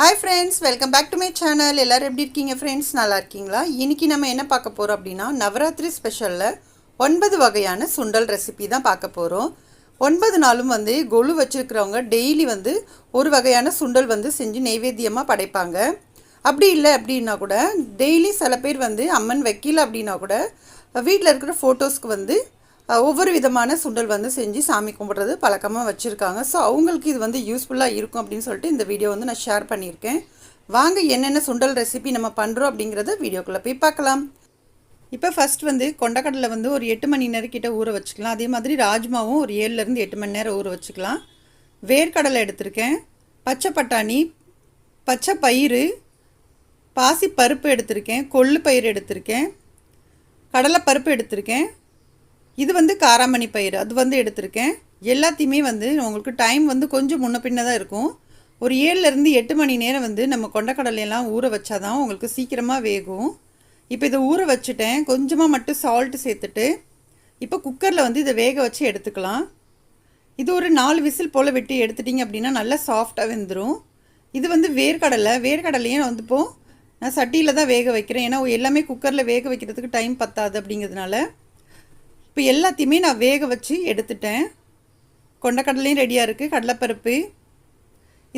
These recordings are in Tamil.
Hi friends welcome back to my channel எல்லோரும் எப்படி இருக்கீங்க ஃப்ரெண்ட்ஸ் நல்லா இருக்கீங்களா? இன்றைக்கி நம்ம என்ன பார்க்க போகிறோம் அப்படின்னா நவராத்திரி ஸ்பெஷலில் ஒன்பது வகையான சுண்டல் ரெசிபி தான் பார்க்க போகிறோம் ஒன்பது நாளும் வந்து கொலு வச்சுருக்கிறவங்க டெய்லி வந்து ஒரு வகையான சுண்டல் வந்து செஞ்சு நெய்வேத்தியமாக படைப்பாங்க. அப்படி இல்லை அப்படின்னா கூட டெய்லி சில பேர் வந்து அம்மன் வைக்கல அப்படின்னா கூட வீட்டில் இருக்கிற ஃபோட்டோஸ்க்கு வந்து ஒவ்வொரு விதமான சுண்டல் வந்து செஞ்சு சாமி கும்பிட்றது பழக்கமாக வச்சுருக்காங்க. ஸோ அவங்களுக்கு இது வந்து யூஸ்ஃபுல்லாக இருக்கும் அப்படின்னு சொல்லிட்டு இந்த வீடியோ வந்து நான் ஷேர் பண்ணியிருக்கேன். வாங்க என்னென்ன சுண்டல் ரெசிபி நம்ம பண்ணுறோம் அப்படிங்கிறத வீடியோக்குள்ளே போய் பார்க்கலாம். இப்போ ஃபஸ்ட் வந்து கொண்டக்கடலை வந்து ஒரு எட்டு மணி நேரம் கிட்ட ஊற வச்சுக்கலாம். அதே மாதிரி ராஜ்மாவும் ஒரு ஏழுலேருந்து எட்டு மணி நேரம் ஊற வச்சுக்கலாம். வேர்க்கடலை எடுத்திருக்கேன். பச்சை பட்டாணி பச்சை பயிறு பாசி பருப்பு எடுத்திருக்கேன். கொள்ளு பயிறு எடுத்திருக்கேன். கடலை பருப்பு எடுத்திருக்கேன். இது வந்து காராமணி பயிறு. அது வந்து எடுத்திருக்கேன். எல்லாத்தையுமே வந்து உங்களுக்கு டைம் வந்து கொஞ்சம் முன்ன பின்ன தான் இருக்கும். ஒரு ஏழுலேருந்து எட்டு மணி நேரம் வந்து நம்ம கொண்டக்கடலையெல்லாம் ஊற வச்சாதான் உங்களுக்கு சீக்கிரமாக வேகும். இப்போ இதை ஊற வச்சுட்டேன். கொஞ்சமாக மட்டும் சால்ட்டு சேர்த்துட்டு இப்போ குக்கரில் வந்து இதை வேக வச்சு எடுத்துக்கலாம். இது ஒரு நாலு விசில் போல் விட்டு எடுத்துட்டிங்க அப்படின்னா நல்லா சாஃப்டாக வெந்துடும் இது வந்து வேர்க்கடலை. வேர்க்கடலையும் வந்து இப்போ நான் சட்டியில் தான் வேக வைக்கிறேன். ஏன்னா எல்லாமே குக்கரில் வேக வைக்கிறதுக்கு டைம் பத்தாது அப்படிங்கிறதுனால. இப்போ எல்லாத்தையுமே நான் வேக வச்சு எடுத்துட்டேன். கொண்டக்கடலையும் ரெடியாக இருக்குது கடலைப்பருப்பு.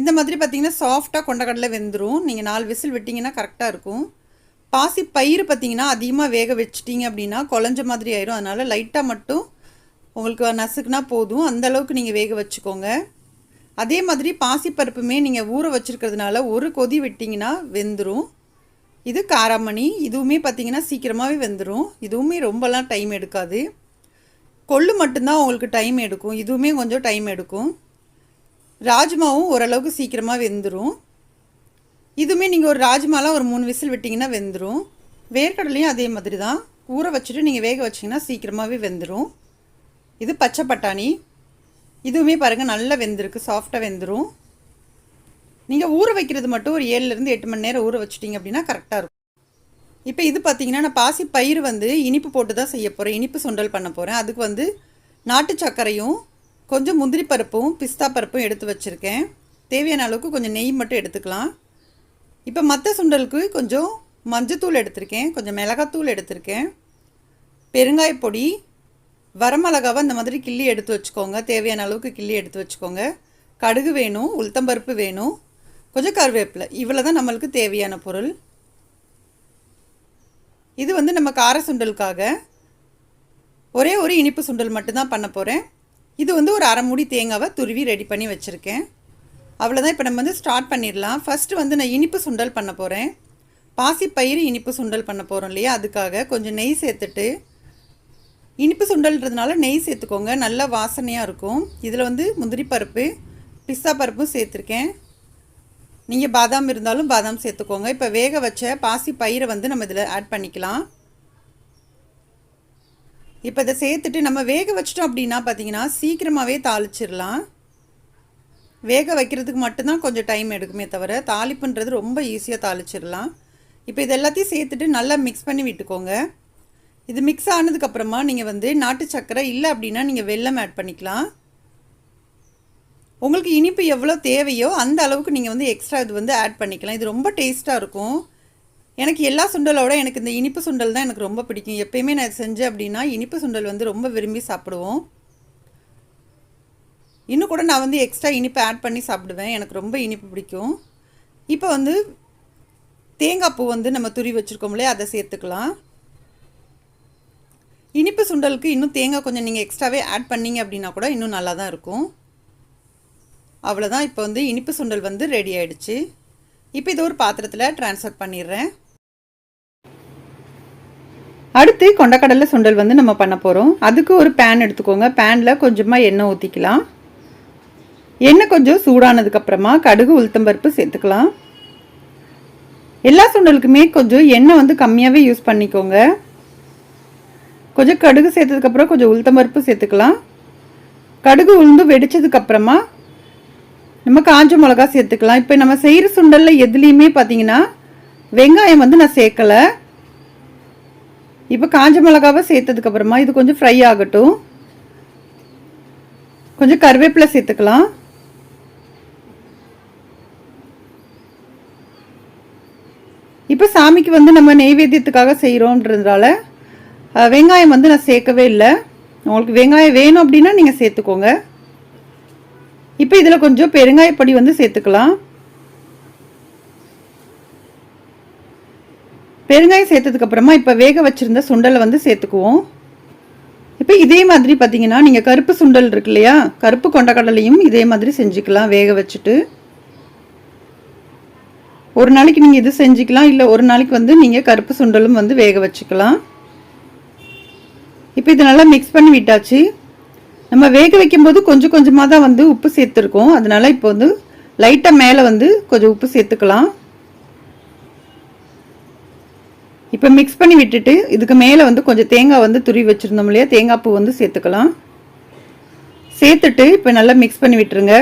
இந்த மாதிரி பார்த்தீங்கன்னா சாஃப்டாக கொண்டக்கடலை வெந்துடும் நீங்கள் நாலு விசில் விட்டிங்கன்னா கரெக்டாக இருக்கும். பாசி பயிர் பார்த்தீங்கன்னா அதிகமாக வேக வச்சிட்டிங்க அப்படின்னா குழஞ்ச மாதிரி ஆயிரும். அதனால் லைட்டாக மட்டும் உங்களுக்கு நசுக்குனா போதும். அந்த அளவுக்கு நீங்கள் வேக வச்சுக்கோங்க. அதே மாதிரி பாசிப்பருப்புமே நீங்கள் ஊற வச்சுருக்கிறதுனால ஒரு கொதி விட்டிங்கன்னா வெந்துடும் இது காராமணி. இதுவுமே பார்த்தீங்கன்னா சீக்கிரமாகவே வெந்துடும் இதுவுமே ரொம்பலாம் டைம் எடுக்காது. கொள்ளு மட்டும்தான் உங்களுக்கு டைம் எடுக்கும். இதுவுமே கொஞ்சம் டைம் எடுக்கும். ராஜ்மாவும் ஓரளவுக்கு சீக்கிரமாக வெந்துடும் இதுவுமே நீங்கள் ஒரு ராஜ்மாலாம் ஒரு மூணு விசில் விட்டிங்கன்னா வெந்துடும் வேர்க்கடலையும் அதே மாதிரி தான் ஊற வச்சுட்டு நீங்கள் வேக வச்சிங்கன்னா சீக்கிரமாகவே வெந்துடும் இது பச்சை பட்டாணி. இதுவுமே பாருங்கள் நல்லா வெந்திருக்கு சாஃப்டாக வெந்துடும் நீங்கள் ஊற வைக்கிறது மட்டும் ஒரு ஏழுலேருந்து எட்டு மணி நேரம் ஊற வச்சிட்டிங்க அப்படின்னா கரெக்டாக இருக்கும். இப்போ இது பார்த்தீங்கன்னா நான் பாசி பயிர் வந்து இனிப்பு போட்டு தான் செய்ய போகிறேன் இனிப்பு சுண்டல் பண்ண போகிறேன் அதுக்கு வந்து நாட்டு சர்க்கரையும் கொஞ்சம் முந்திரி பருப்பும் பிஸ்தா பருப்பும் எடுத்து வச்சுருக்கேன். தேவையான அளவுக்கு கொஞ்சம் நெய் மட்டும் எடுத்துக்கலாம். இப்போ மற்ற சுண்டலுக்கு கொஞ்சம் மஞ்சத்தூள் எடுத்திருக்கேன். கொஞ்சம் மிளகாத்தூள் எடுத்திருக்கேன். பெருங்காய பொடி வரமிளகாவை இந்த மாதிரி கிள்ளி எடுத்து வச்சுக்கோங்க. தேவையான அளவுக்கு கிள்ளி எடுத்து வச்சுக்கோங்க. கடுகு வேணும் உளுத்தம்பருப்பு வேணும் கொஞ்சம் கருவேப்பிலை. இவ்வளோ தான் நம்மளுக்கு தேவையான பொருள். இது வந்து நம்ம கார சுண்டலுக்காக. ஒரே ஒரு இனிப்பு சுண்டல் மட்டும்தான் பண்ண போகிறேன் இது வந்து ஒரு அரை மூடி தேங்காவை துருவி ரெடி பண்ணி வச்சுருக்கேன். அவ்வளோதான் இப்போ நம்ம வந்து ஸ்டார்ட் பண்ணிடலாம். ஃபஸ்ட்டு வந்து நான் இனிப்பு சுண்டல் பண்ண போகிறேன் பாசிப்பயிறு இனிப்பு சுண்டல் பண்ண போகிறோம் இல்லையா? அதுக்காக கொஞ்சம் நெய் சேர்த்துட்டு இனிப்பு சுண்டல்ன்றதுனால நெய் சேர்த்துக்கோங்க. நல்ல வாசனையாக இருக்கும். இதில் வந்து முந்திரி பருப்பு பிஸ்தா பருப்பும் சேர்த்துருக்கேன். நீங்கள் பாதாம் இருந்தாலும் பாதாம் சேர்த்துக்கோங்க. இப்போ வேக வச்ச பாசி பயிரை வந்து நம்ம இதில் ஆட் பண்ணிக்கலாம். இப்போ இதை சேர்த்துட்டு நம்ம வேக வச்சிட்டோம் அப்படின்னா பார்த்திங்கன்னா சீக்கிரமாகவே தாளிச்சிடலாம். வேக வைக்கிறதுக்கு மட்டும்தான் கொஞ்சம் டைம் எடுக்குமே தவிர தாளிப்புன்றது ரொம்ப ஈஸியாக தாளிச்சிடலாம். இப்போ இது எல்லாத்தையும் சேர்த்துட்டு நல்லா மிக்ஸ் பண்ணி விட்டுக்கோங்க. இது மிக்ஸ் ஆனதுக்கப்புறமா நீங்கள் வந்து நாட்டு சர்க்கரை இல்லை அப்படின்னா நீங்கள் வெல்லம் ஆட் பண்ணிக்கலாம். உங்களுக்கு இனிப்பு எவ்வளோ தேவையோ அந்த அளவுக்கு நீங்கள் வந்து எக்ஸ்ட்ரா இது வந்து ஆட் பண்ணிக்கலாம். இது ரொம்ப டேஸ்ட்டாக இருக்கும். எனக்கு எல்லா சுண்டலோட எனக்கு இந்த இனிப்பு சுண்டல் தான் எனக்கு ரொம்ப பிடிக்கும். எப்பயுமே நான் செஞ்சேன் அப்படின்னா இனிப்பு சுண்டல் வந்து ரொம்ப விரும்பி சாப்பிடுவோம். இன்னும் கூட நான் வந்து எக்ஸ்ட்ரா இனிப்பு ஆட் பண்ணி சாப்பிடுவேன். எனக்கு ரொம்ப இனிப்பு பிடிக்கும். இப்போ வந்து தேங்காய் பூ வந்து நம்ம துரி வச்சுருக்கோம்லே அதை சேர்த்துக்கலாம். இனிப்பு சுண்டலுக்கு இன்னும் தேங்காய் கொஞ்சம் நீங்கள் எக்ஸ்ட்ராவே ஆட் பண்ணீங்க அப்படின்னா கூட இன்னும் நல்லா தான் இருக்கும். அவ்வளோதான் இப்போ வந்து இனிப்பு சுண்டல் வந்து ரெடி ஆகிடுச்சு இப்போ இதை ஒரு பாத்திரத்தில் ட்ரான்ஸ்ஃபர் பண்ணிடுறேன். அடுத்து கொண்டக்கடலை சுண்டல் வந்து நம்ம பண்ண போகிறோம் அதுக்கு ஒரு பேன் எடுத்துக்கோங்க. பேனில் கொஞ்சமாக எண்ணெய் ஊற்றிக்கலாம் எண்ணெய் கொஞ்சம் சூடானதுக்கப்புறமா கடுகு உளுத்தம்பருப்பு சேர்த்துக்கலாம். எல்லா சுண்டலுக்குமே கொஞ்சம் எண்ணெய் வந்து கம்மியாகவே யூஸ் பண்ணிக்கோங்க. கொஞ்சம் கடுகு சேர்த்ததுக்கப்புறம் கொஞ்சம் உளுத்தம்பருப்பு சேர்த்துக்கலாம். கடுகு உளுந்து வெடிச்சதுக்கப்புறமா நம்ம காஞ்ச மிளகா சேர்த்துக்கலாம். இப்போ நம்ம செய்கிற சுண்டலில் எதுலேயுமே பார்த்தீங்கன்னா வெங்காயம் வந்து நான் சேர்க்கலை. இப்போ காஞ்ச மிளகாவை சேர்த்ததுக்கப்புறமா இது கொஞ்சம் ஃப்ரை ஆகட்டும். கொஞ்சம் கருவேப்பிலை சேர்த்துக்கலாம். இப்போ சாமிக்கு வந்து நம்ம நெய்வேத்தியத்துக்காக செய்கிறோன்றதுனால வெங்காயம் வந்து நான் சேர்க்கவே இல்லை. உங்களுக்கு வெங்காயம் வேணும் அப்படின்னா நீங்கள் சேர்த்துக்கோங்க. இப்போ இதில் கொஞ்சம் பெருங்காயப்பொடி வந்து சேர்த்துக்கலாம். பெருங்காயம் சேர்த்ததுக்கப்புறமா இப்போ வேக வச்சுருந்த சுண்டலை வந்து சேர்த்துக்குவோம். இப்போ இதே மாதிரி பார்த்தீங்கன்னா நீங்கள் கருப்பு சுண்டல் இருக்கு இல்லையா? கருப்பு கொண்டக்கடலையும் இதே மாதிரி செஞ்சுக்கலாம் வேக வச்சுட்டு. ஒரு நாளைக்கு நீங்கள் இது செஞ்சுக்கலாம் இல்லை ஒரு நாளைக்கு வந்து நீங்கள் கருப்பு சுண்டலும் வந்து வேக வச்சுக்கலாம். இப்போ இதை நல்லா மிக்ஸ் பண்ணி விட்டாச்சு. நம்ம வேக வைக்கும்போது கொஞ்சம் கொஞ்சமாக தான் வந்து உப்பு சேர்த்துருக்கோம். அதனால இப்போ வந்து லைட்டாக மேலே வந்து கொஞ்சம் உப்பு சேர்த்துக்கலாம். இப்போ மிக்ஸ் பண்ணி விட்டுட்டு இதுக்கு மேலே வந்து கொஞ்சம் தேங்காய் வந்து துருவி வச்சுருந்தோம் இல்லையா? தேங்காய் பூ வந்து சேர்த்துக்கலாம். சேர்த்துட்டு இப்போ நல்லா மிக்ஸ் பண்ணி விட்டுருங்க.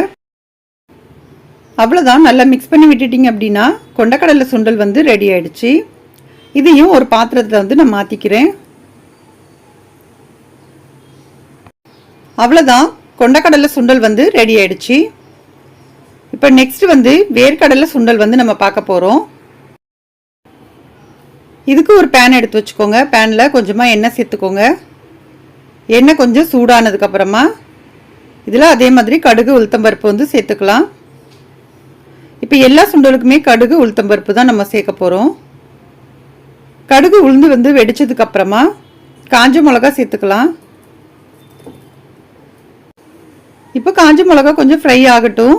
அவ்வளோதான் நல்லா மிக்ஸ் பண்ணி விட்டுட்டீங்க அப்படின்னா கொண்டக்கடலை சுண்டல் வந்து ரெடி ஆயிடுச்சு. இதையும் ஒரு பாத்திரத்தில் வந்து நான் மாற்றிக்கிறேன் அவ்வளோதான் கொண்டக்கடலை சுண்டல் வந்து ரெடி ஆயிடுச்சு. இப்போ நெக்ஸ்ட் வந்து வேர்க்கடலை சுண்டல் வந்து நம்ம பார்க்க போகிறோம் இதுக்கு ஒரு பேன் எடுத்து வச்சுக்கோங்க. பேனில் கொஞ்சமாக எண்ணெய் சேர்த்துக்கோங்க. எண்ணெய் கொஞ்சம் சூடானதுக்கப்புறமா இதில் அதே மாதிரி கடுகு உளுத்தம்பருப்பு வந்து சேர்த்துக்கலாம். இப்போ எல்லா சுண்டலுக்குமே கடுகு உளுத்தம்பருப்பு தான் நம்ம சேர்க்க போகிறோம் கடுகு உளுந்து வந்து வெடிச்சதுக்கப்புறமா காஞ்ச மிளகா சேர்த்துக்கலாம். இப்போ காஞ்ச மிளகா கொஞ்சம் ஃப்ரை ஆகட்டும்.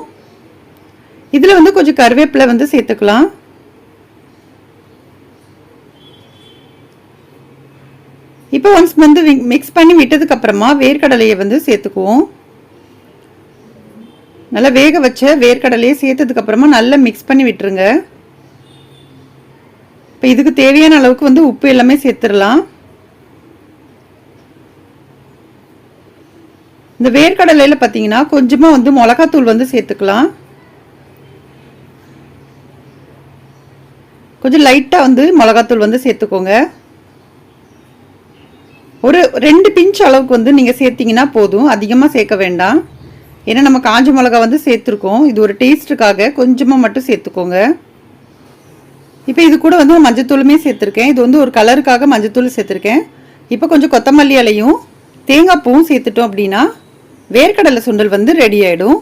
இதில் வந்து கொஞ்சம் கருவேப்பிலை வந்து சேர்த்துக்கலாம். இப்போ ஒன்ஸ் வந்து மிக்ஸ் பண்ணி விட்டதுக்கப்புறமா வேர்க்கடலையை வந்து சேர்த்துக்குவோம். நல்லா வேக வச்ச வேர்க்கடலையை சேர்த்ததுக்கப்புறமா நல்லா மிக்ஸ் பண்ணி விட்டுருங்க. இப்போ இதுக்கு தேவையான அளவுக்கு வந்து உப்பு எல்லாமே சேர்த்துடலாம். இந்த வேர்க்கடலையில் பார்த்தீங்கன்னா கொஞ்சமாக வந்து மிளகாத்தூள் வந்து சேர்த்துக்கலாம். கொஞ்சம் லைட்டாக வந்து மிளகாத்தூள் வந்து சேர்த்துக்கோங்க. ஒரு ரெண்டு பிஞ்ச் அளவுக்கு வந்து நீங்கள் சேர்த்திங்கன்னா போதும். அதிகமாக சேர்க்க வேண்டாம். ஏன்னா நம்ம காஞ்ச மிளகா வந்து சேர்த்துருக்கோம். இது ஒரு டேஸ்ட்டுக்காக கொஞ்சமாக மட்டும் சேர்த்துக்கோங்க. இப்போ இது கூட வந்து மஞ்சத்தூளுமே சேர்த்துருக்கேன். இது வந்து ஒரு கலருக்காக மஞ்சத்தூள் சேர்த்துருக்கேன். இப்போ கொஞ்சம் கொத்தமல்லி இலையும் தேங்காய் பூவும் சேர்த்துட்டோம் அப்படின்னா வேர்க்கடலை சுண்டல் வந்து ரெடி ஆகிடும்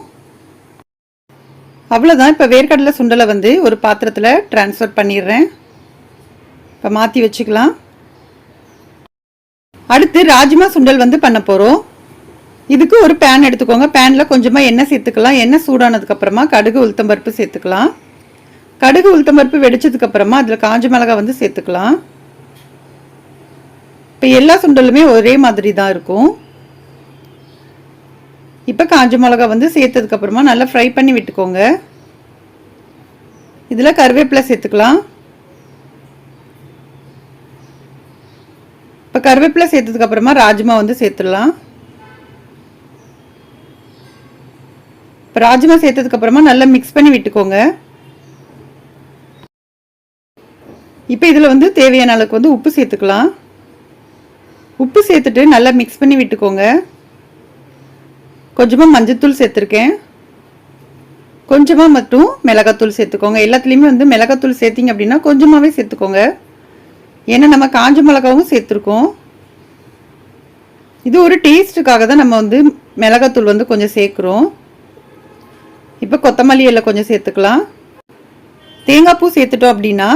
அவ்வளோதான் இப்போ வேர்க்கடலை சுண்டலை வந்து ஒரு பாத்திரத்தில் ட்ரான்ஸ்ஃபர் பண்ணிடுறேன். இப்போ மாற்றி வச்சுக்கலாம். அடுத்து ராஜ்மா சுண்டல் வந்து பண்ண போகிறோம் இதுக்கு ஒரு பேன் எடுத்துக்கோங்க. பேனில் கொஞ்சமாக எண்ணெய் சேர்த்துக்கலாம். எண்ணெய் சூடானதுக்கப்புறமா கடுகு உளுத்தம்பருப்பு சேர்த்துக்கலாம். கடுகு உளுத்தம்பருப்பு வெடிச்சதுக்கப்புறமா அதில் காஞ்ச மிளகா வந்து சேர்த்துக்கலாம். இப்போ எல்லா சுண்டலுமே ஒரே மாதிரி தான் இருக்கும். இப்போ காஞ்ச மிளகா வந்து சேர்த்ததுக்கப்புறமா நல்லா ஃப்ரை பண்ணி விட்டுக்கோங்க. இதில் கருவேப்பிலை சேர்த்துக்கலாம். இப்போ கருவேப்பிலை சேர்த்ததுக்கு அப்புறமா ராஜ்மா வந்து சேர்த்துடலாம். இப்போ ராஜ்மா சேர்த்ததுக்கு அப்புறமா நல்லா மிக்ஸ் பண்ணி விட்டுக்கோங்க. இப்போ இதில் வந்து தேவையான அளவுக்கு வந்து உப்பு சேர்த்துக்கலாம். உப்பு சேர்த்துட்டு நல்லா மிக்ஸ் பண்ணி விட்டுக்கோங்க. கொஞ்சமாக மஞ்சத்தூள் சேர்த்துருக்கேன். கொஞ்சமாக மட்டும் மிளகாத்தூள் சேர்த்துக்கோங்க. எல்லாத்துலேயுமே வந்து மிளகாத்தூள் சேர்த்திங்க அப்படின்னா கொஞ்சமாகவே சேர்த்துக்கோங்க. ஏன்னா நம்ம காஞ்ச மிளகாவும் சேர்த்துருக்கோம். இது ஒரு டேஸ்ட்டுக்காக தான் நம்ம வந்து மிளகாத்தூள் வந்து கொஞ்சம் சேர்க்குறோம். இப்போ கொத்தமல்லி எல்லாம் கொஞ்சம் சேர்த்துக்கலாம். தேங்காய் பூ சேர்த்துட்டோம் அப்படின்னா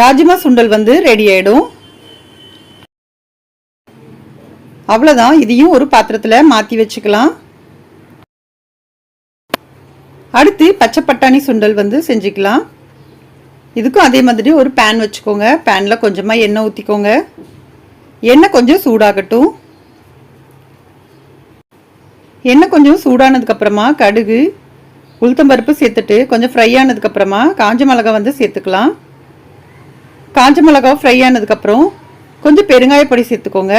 ராஜ்மா சுண்டல் வந்து ரெடி ஆகிடும் அவ்வளோதான் இதையும் ஒரு பாத்திரத்தில் மாற்றி வச்சுக்கலாம். அடுத்து பச்சை பட்டாணி சுண்டல் வந்து செஞ்சுக்கலாம். இதுக்கும் அதே மாதிரி ஒரு பேன் வச்சுக்கோங்க. பேனில் கொஞ்சமாக எண்ணெய் ஊற்றிக்கோங்க எண்ணெய் கொஞ்சம் சூடாகட்டும். எண்ணெய் கொஞ்சம் சூடானதுக்கப்புறமா கடுகு உளுத்தம்பருப்பு சேர்த்துட்டு கொஞ்சம் ஃப்ரை ஆனதுக்கப்புறமா காஞ்ச மிளகா வந்து சேர்த்துக்கலாம். காஞ்ச மிளகா ஃப்ரை ஆனதுக்கப்புறம் கொஞ்சம் பெருங்காயப்பொடி சேர்த்துக்கோங்க.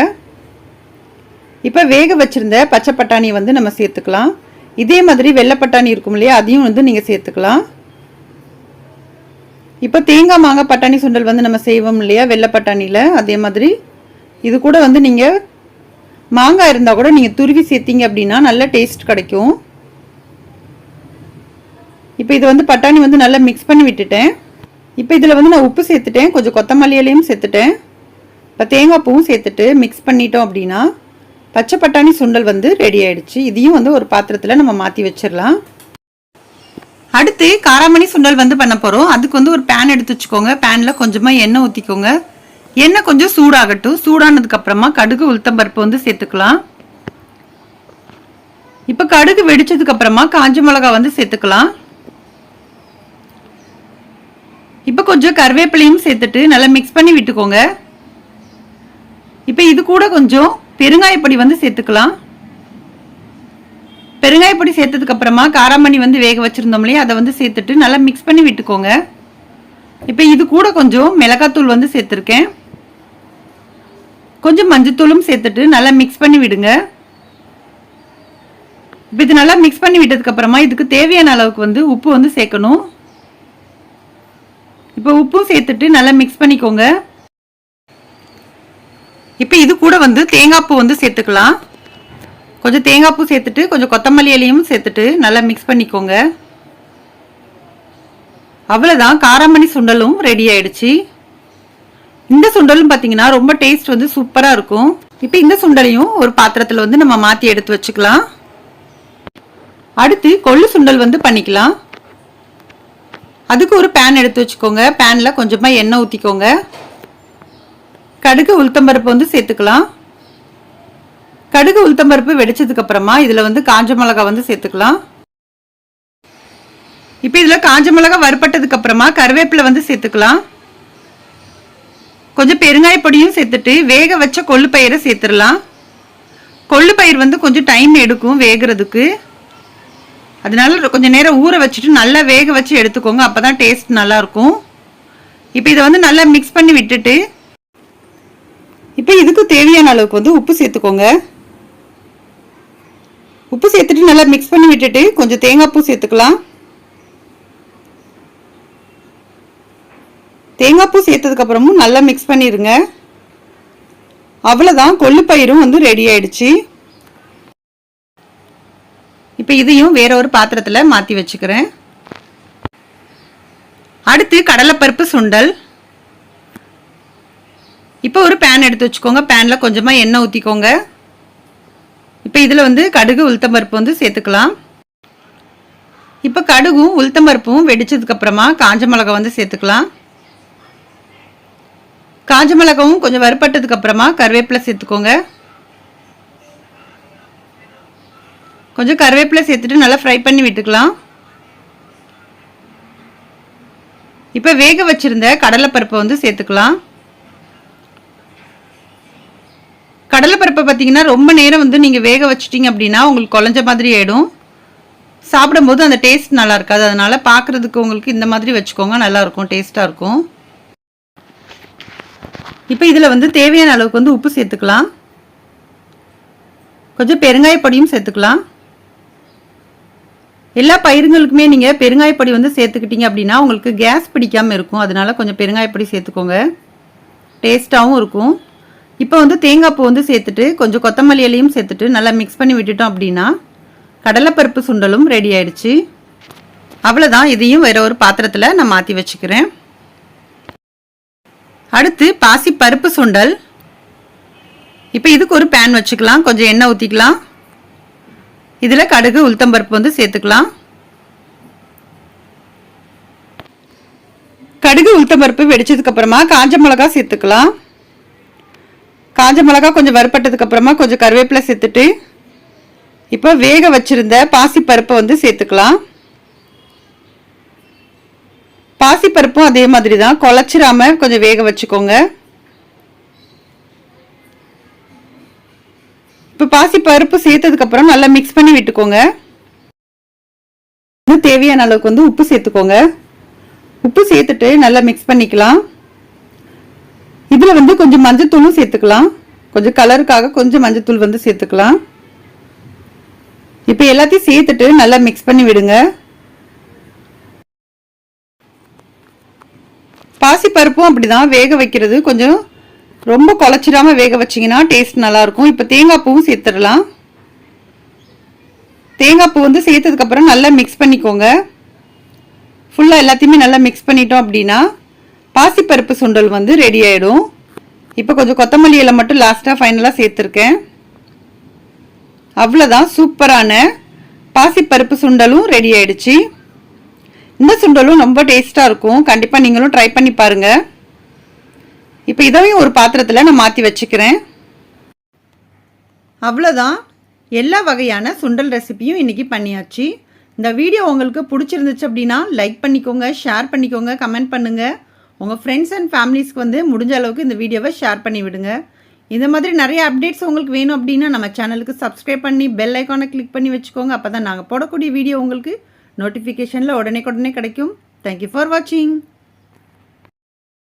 இப்போ வேக வச்சுருந்த பச்சை பட்டாணியை வந்து நம்ம சேர்த்துக்கலாம். இதே மாதிரி வெள்ளை பட்டாணி இருக்கும் இல்லையா? அதையும் வந்து நீங்கள் சேர்த்துக்கலாம். இப்போ தேங்காய் மாங்காய் பட்டாணி சுண்டல் வந்து நம்ம செய்வோம் இல்லையா? வெள்ளை பட்டாணியில் அதே மாதிரி. இது கூட வந்து நீங்கள் மாங்காய் இருந்தால் கூட நீங்கள் துருவி சேர்த்திங்க அப்படின்னா நல்ல டேஸ்ட் கிடைக்கும். இப்போ இது வந்து பட்டாணி வந்து நல்லா மிக்ஸ் பண்ணி விட்டுட்டேன். இப்போ இதில் வந்து நான் உப்பு சேர்த்துட்டேன். கொஞ்சம் கொத்தமல்லி இலையும் சேர்த்துட்டேன். இப்போ தேங்காய் பூவும் சேர்த்துட்டு மிக்ஸ் பண்ணிட்டோம் அப்படின்னா பச்சை பட்டாணி சுண்டல் வந்து ரெடி ஆயிடுச்சு. இதையும் வந்து ஒரு பாத்திரத்தில் நம்ம மாற்றி வச்சிடலாம். அடுத்து காராமணி சுண்டல் வந்து பண்ண போகிறோம் அதுக்கு வந்து ஒரு பேன் எடுத்து வச்சுக்கோங்க. பேனில் கொஞ்சமாக எண்ணெய் ஊற்றிக்கோங்க எண்ணெய் கொஞ்சம் சூடாகட்டும். சூடானதுக்கு அப்புறமா கடுகு உளுத்தம்பருப்பு வந்து சேர்த்துக்கலாம். இப்போ கடுகு வெடிச்சதுக்கு அப்புறமா காஞ்ச மிளகா வந்து சேர்த்துக்கலாம். இப்போ கொஞ்சம் கருவேப்பிலையும் சேர்த்துட்டு நல்லா மிக்ஸ் பண்ணி விட்டுக்கோங்க. இப்போ இது கூட கொஞ்சம் பெருங்காயப்பொடி வந்து சேர்த்துக்கலாம். பெருங்காயப்பொடி சேர்த்ததுக்கு அப்புறமா காராமணி வந்து வேக வச்சுருந்தோம் இல்லையா? அதை வந்து சேர்த்துட்டு நல்லா மிக்ஸ் பண்ணி விட்டுக்கோங்க. இப்போ இது கூட கொஞ்சம் மிளகாத்தூள் வந்து சேர்த்துருக்கேன். கொஞ்சம் மஞ்சத்தூளும் சேர்த்துட்டு நல்லா மிக்ஸ் பண்ணி விடுங்க. இப்போ இது நல்லா மிக்ஸ் பண்ணி விட்டதுக்கப்புறமா இதுக்கு தேவையான அளவுக்கு வந்து உப்பு வந்து சேர்க்கணும். இப்போ உப்பும் சேர்த்துட்டு நல்லா மிக்ஸ் பண்ணிக்கோங்க. இப்போ இது கூட வந்து தேங்காய் பூ வந்து சேர்த்துக்கலாம். கொஞ்சம் தேங்காய் பூ சேர்த்துட்டு கொஞ்சம் கொத்தமல்லி இலையும் சேர்த்துட்டு நல்லா மிக்ஸ் பண்ணிக்கோங்க. அவ்வளோதான் காராமணி சுண்டலும் ரெடி ஆயிடுச்சு. இந்த சுண்டலும் பார்த்தீங்கன்னா ரொம்ப டேஸ்ட் வந்து சூப்பராக இருக்கும். இப்போ இந்த சுண்டலையும் ஒரு பாத்திரத்தில் வந்து நம்ம மாற்றி எடுத்து வச்சுக்கலாம். அடுத்து கொள்ளு சுண்டல் வந்து பண்ணிக்கலாம். அதுக்கு ஒரு பேன் எடுத்து வச்சுக்கோங்க. பேனில் கொஞ்சமாக எண்ணெய் ஊற்றிக்கோங்க கடுகு உளுத்தம்பருப்பு வந்து சேர்த்துக்கலாம். கடுகு உளுத்தம்பருப்பு வெடிச்சதுக்கு அப்புறமா இதில் வந்து காஞ்ச மிளகா வந்து சேர்த்துக்கலாம். இப்போ இதில் காஞ்ச மிளகா வறுப்பட்டதுக்கு அப்புறமா கருவேப்பிலை வந்து சேர்த்துக்கலாம். கொஞ்சம் பெருங்காய பொடியும் சேர்த்துட்டு வேக வச்ச கொள்ளு பயிரை சேர்த்துடலாம். கொள்ளு பயிர் வந்து கொஞ்சம் டைம் எடுக்கும் வேகிறதுக்கு. அதனால கொஞ்சம் நேரம் ஊற வச்சுட்டு நல்லா வேக வச்சு எடுத்துக்கோங்க அப்போ தான் டேஸ்ட் நல்லாயிருக்கும் இப்போ இதை வந்து நல்லா மிக்ஸ் பண்ணி விட்டுட்டு இப்போ இதுக்கு தேவையான அளவுக்கு வந்து உப்பு சேர்த்துக்கோங்க. உப்பு சேர்த்துட்டு நல்லா மிக்ஸ் பண்ணி விட்டுட்டு கொஞ்சம் தேங்காய் பூ சேர்த்துக்கலாம். தேங்காய் பூ சேர்த்ததுக்கு அப்புறமும் நல்லா மிக்ஸ் பண்ணிடுங்க அவ்வளோதான் கொள்ளு பயிரும் வந்து ரெடி ஆயிடுச்சு. இப்போ இதையும் வேற ஒரு பாத்திரத்தில் மாற்றி வச்சுக்கிறேன். அடுத்து கடலைப்பருப்பு சுண்டல். இப்போ ஒரு பேன் எடுத்து வச்சுக்கோங்க. பேனில் கொஞ்சமாக எண்ணெய் ஊற்றிக்கோங்க இப்போ இதில் வந்து கடுகு உளுத்தம்பருப்பு வந்து சேர்த்துக்கலாம். இப்போ கடுகும் உளுத்தம்பருப்பும் வெடிச்சதுக்கப்புறமா காஞ்ச மிளகா வந்து சேர்த்துக்கலாம். காஞ்ச மிளகாவும் கொஞ்சம் வறுப்பட்டதுக்கப்புறமா கருவேப்பிலை சேர்த்துக்கோங்க. கொஞ்சம் கருவேப்பிலை சேர்த்துட்டு நல்லா ஃப்ரை பண்ணி விட்டுக்கலாம். இப்போ வேக வச்சுருந்த கடலைப்பருப்பை வந்து சேர்த்துக்கலாம். கடலைப்பருப்பை பார்த்தீங்கன்னா ரொம்ப நேரம் வந்து நீங்கள் வேக வச்சிட்டிங்க அப்படின்னா உங்களுக்கு குழஞ்ச மாதிரி ஆகிடும் சாப்பிடும்போது அந்த டேஸ்ட் நல்லா இருக்காது. அதனால் பார்க்குறதுக்கு உங்களுக்கு இந்த மாதிரி வச்சுக்கோங்க. நல்லாயிருக்கும் டேஸ்ட்டாக இருக்கும். இப்போ இதில் வந்து தேவையான அளவுக்கு வந்து உப்பு சேர்த்துக்கலாம். கொஞ்சம் பெருங்காயப்பொடியும் சேர்த்துக்கலாம். எல்லா பயிருங்களுக்குமே நீங்கள் பெருங்காயப்பொடி வந்து சேர்த்துக்கிட்டீங்க அப்படின்னா உங்களுக்கு கேஸ் பிடிக்காமல் இருக்கும். அதனால் கொஞ்சம் பெருங்காயப்பொடி சேர்த்துக்கோங்க. டேஸ்ட்டாகவும் இருக்கும். இப்போ வந்து தேங்காய் பூ வந்து சேர்த்துட்டு கொஞ்சம் கொத்தமல்லி இலையும் சேர்த்துட்டு நல்லா மிக்ஸ் பண்ணி விட்டுட்டோம் அப்படின்னா கடலைப்பருப்பு சுண்டலும் ரெடி ஆயிடுச்சு. அவ்வளோதான் இதையும் வேற ஒரு பாத்திரத்தில் நான் மாற்றி வச்சுக்கிறேன். அடுத்து பாசி பருப்பு சுண்டல். இப்போ இதுக்கு ஒரு பேன் வச்சுக்கலாம். கொஞ்சம் எண்ணெய் ஊற்றிக்கலாம் இதில் கடுகு உளுத்தம்பருப்பு வந்து சேர்த்துக்கலாம். கடுகு உளுத்தம்பருப்பு வெடிச்சதுக்கு அப்புறமா காஞ்ச மிளகா சேர்த்துக்கலாம். காஞ்ச மிளகா கொஞ்சம் வறுப்பட்டதுக்கு அப்புறமா கொஞ்சம் கருவேப்பிலை சேர்த்துட்டு இப்போ வேக வச்சிருந்த பாசிப்பருப்பை வந்து சேர்த்துக்கலாம். பாசிப்பருப்பும் அதே மாதிரி தான் குழச்சிராம கொஞ்சம் வேக வச்சுக்கோங்க. இப்போ பாசி பருப்பு சேர்த்ததுக்கு அப்புறம் நல்லா மிக்ஸ் பண்ணி விட்டுக்கோங்க. தேவையான அளவுக்கு வந்து உப்பு சேர்த்துக்கோங்க. உப்பு சேர்த்துட்டு நல்லா மிக்ஸ் பண்ணிக்கலாம். இதில் வந்து கொஞ்சம் மஞ்சத்தூளும் சேர்த்துக்கலாம். கொஞ்சம் கலருக்காக கொஞ்சம் மஞ்சத்தூள் வந்து சேர்த்துக்கலாம். இப்போ எல்லாத்தையும் சேர்த்துட்டு நல்லா மிக்ஸ் பண்ணி விடுங்க. பாசி பருப்பும் அப்படிதான் வேக வைக்கிறது. கொஞ்சம் ரொம்ப குழச்சிடாம வேக வச்சிங்கன்னா டேஸ்ட் நல்லாயிருக்கும். இப்போ தேங்காய் பூவும் சேர்த்துடலாம். தேங்காய் பூ வந்து சேர்த்ததுக்கப்புறம் நல்லா மிக்ஸ் பண்ணிக்கோங்க. ஃபுல்லாக எல்லாத்தையுமே நல்லா மிக்ஸ் பண்ணிட்டோம் அப்படின்னா பாசிப்பருப்பு சுண்டல் வந்து ரெடி ஆகிடும் இப்போ கொஞ்சம் கொத்தமல்லி இலை மட்டும் லாஸ்ட்டாக ஃபைனலாக சேர்த்துருக்கேன். அவ்வளோதான் சூப்பரான பாசிப்பருப்பு சுண்டலும் ரெடி ஆயிடுச்சு. இந்த சுண்டலும் ரொம்ப டேஸ்ட்டாக இருக்கும். கண்டிப்பாக நீங்களும் ட்ரை பண்ணி பாருங்கள் இப்போ இதையும் ஒரு பாத்திரத்தில் நான் மாற்றி வச்சுக்கிறேன். அவ்வளோதான் எல்லா வகையான சுண்டல் ரெசிபியும் இன்றைக்கி பண்ணியாச்சு. இந்த வீடியோ உங்களுக்கு பிடிச்சிருந்துச்சு அப்படின்னா லைக் பண்ணிக்கோங்க ஷேர் பண்ணிக்கோங்க கமெண்ட் பண்ணுங்கள் உங்கள் ஃப்ரெண்ட்ஸ் அண்ட் ஃபேமிலிஸ்க்கு வந்து முடிஞ்ச அளவுக்கு இந்த வீடியோவை ஷேர் பண்ணி விடுங்க. இந்த மாதிரி நிறைய அப்டேட்ஸ் உங்களுக்கு வேணும் அப்படின்னா நம்ம சேனலுக்கு சப்ஸ்கிரைப் பண்ணி பெல் ஐக்கானை கிளிக் பண்ணி வச்சுக்கோங்க. அப்போ தான் நாங்கள் போடக்கூடிய வீடியோ உங்களுக்கு நோட்டிஃபிகேஷனில் உடனே உடனே கிடைக்கும். தேங்க்யூ ஃபார் வாட்சிங்